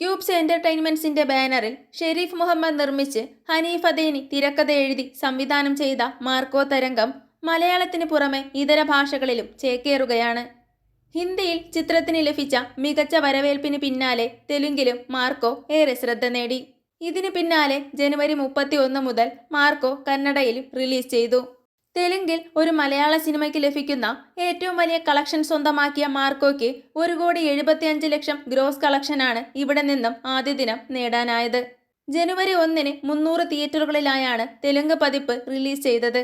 Cubes എന്റർടൈൻമെന്റ്സിന്റെ ബാനറിൽ ഷെരീഫ് മുഹമ്മദ് നിർമ്മിച്ച് ഹനീഫ് അദേനി തിരക്കഥ എഴുതി സംവിധാനം ചെയ്ത മാർക്കോ തരംഗം മലയാളത്തിന് പുറമെ ഇതര ഭാഷകളിലും ചേക്കേറുകയാണ്. ഹിന്ദിയിൽ ചിത്രത്തിന് ലഭിച്ച മികച്ച വരവേൽപ്പിന് പിന്നാലെ തെലുങ്കിലും മാർക്കോ ഏറെ ശ്രദ്ധ നേടി. ഇതിന് പിന്നാലെ ജനുവരി മുപ്പത്തി ഒന്ന് മുതൽ മാർക്കോ കന്നഡയിലും റിലീസ് ചെയ്തു. തെലുങ്കിൽ ഒരു മലയാള സിനിമയ്ക്ക് ലഭിക്കുന്ന ഏറ്റവും വലിയ കളക്ഷൻ സ്വന്തമാക്കിയ മാർക്കോയ്ക്ക് ഒരു കോടി എഴുപത്തിയഞ്ച് ലക്ഷം ഗ്രോസ് കളക്ഷനാണ് ഇവിടെ നിന്നും ആദ്യ ദിനം നേടാനായത്. ജനുവരി ഒന്നിന് മുന്നൂറ് തിയേറ്ററുകളിലായാണ് തെലുങ്ക് പതിപ്പ് റിലീസ് ചെയ്തത്.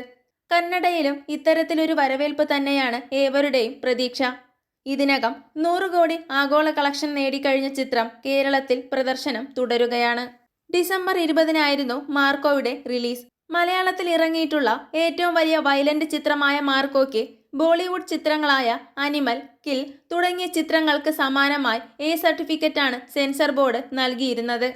കന്നഡയിലും ഇത്തരത്തിലൊരു വരവേൽപ്പ് തന്നെയാണ് ഏവരുടെയും പ്രതീക്ഷ. ഇതിനകം നൂറ് കോടി ആഗോള കളക്ഷൻ നേടിക്കഴിഞ്ഞ ചിത്രം കേരളത്തിൽ പ്രദർശനം തുടരുകയാണ്. ഡിസംബർ ഇരുപതിനായിരുന്നു മാർക്കോയുടെ റിലീസ്. മലയാളത്തിൽ ഇറങ്ങിയിട്ടുള്ള ഏറ്റവും വലിയ വയലന്റ് ചിത്രമായ മാർക്കോയ്ക്ക് ബോളിവുഡ് ചിത്രങ്ങളായ അനിമൽ കിൽ തുടങ്ങിയ ചിത്രങ്ങൾക്ക് സമാനമായി എ സർട്ടിഫിക്കറ്റാണ് സെൻസർ ബോർഡ് നൽകിയിരുന്നത്.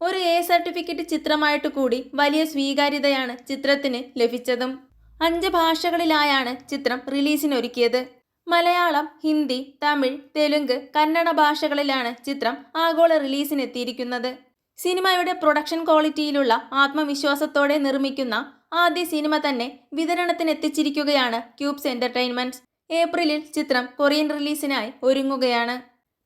ഒരു എ സർട്ടിഫിക്കറ്റ് ചിത്രമായിട്ട് കൂടി വലിയ സ്വീകാര്യതയാണ് ചിത്രത്തിന് ലഭിച്ചതും. അഞ്ച് ഭാഷകളിലായാണ് ചിത്രം റിലീസിനൊരുക്കിയത്. മലയാളം ഹിന്ദി തമിഴ് തെലുങ്ക് കന്നഡ ഭാഷകളിലാണ് ചിത്രം ആഗോള റിലീസിനെത്തിയിരിക്കുന്നത്. സിനിമയുടെ പ്രൊഡക്ഷൻ ക്വാളിറ്റിയിലുള്ള ആത്മവിശ്വാസത്തോടെ നിർമ്മിക്കുന്ന ആദ്യ സിനിമ തന്നെ വിതരണത്തിനെത്തിച്ചിരിക്കുകയാണ് ക്യൂബ്സ് എന്റർടൈൻമെന്റ്സ് ഏപ്രിലിൽ ചിത്രം കൊറിയൻ റിലീസിനായി ഒരുങ്ങുകയാണ്.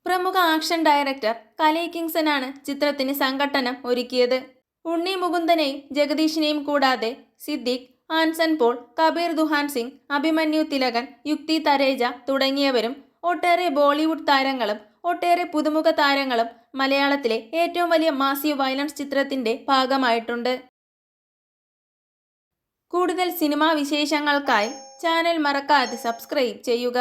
പ്രമുഖ ആക്ഷൻ ഡയറക്ടർ കലൈ കിങ്സൺ ആണ് ചിത്രത്തിന് സംഘട്ടനം ഒരുക്കിയത്. ഉണ്ണി മുകുന്ദനെയും ജഗദീഷിനെയും കൂടാതെ സിദ്ദിഖ് ആൻസൺ പോൾ കബീർ ദുഹാൻ സിംഗ് അഭിമന്യു തിലകൻ യുക്തി തരേജ തുടങ്ങിയവരും ഒട്ടേറെ ബോളിവുഡ് താരങ്ങളും ഒട്ടേറെ പുതുമുഖ താരങ്ങളും മലയാളത്തിലെ ഏറ്റവും വലിയ മാസീവ് വയലൻസ് ചിത്രത്തിന്റെ ഭാഗമായിട്ടുണ്ട്. കൂടുതൽ സിനിമാ വിശേഷങ്ങൾക്കായി ചാനൽ മറക്കാതെ സബ്സ്ക്രൈബ് ചെയ്യുക.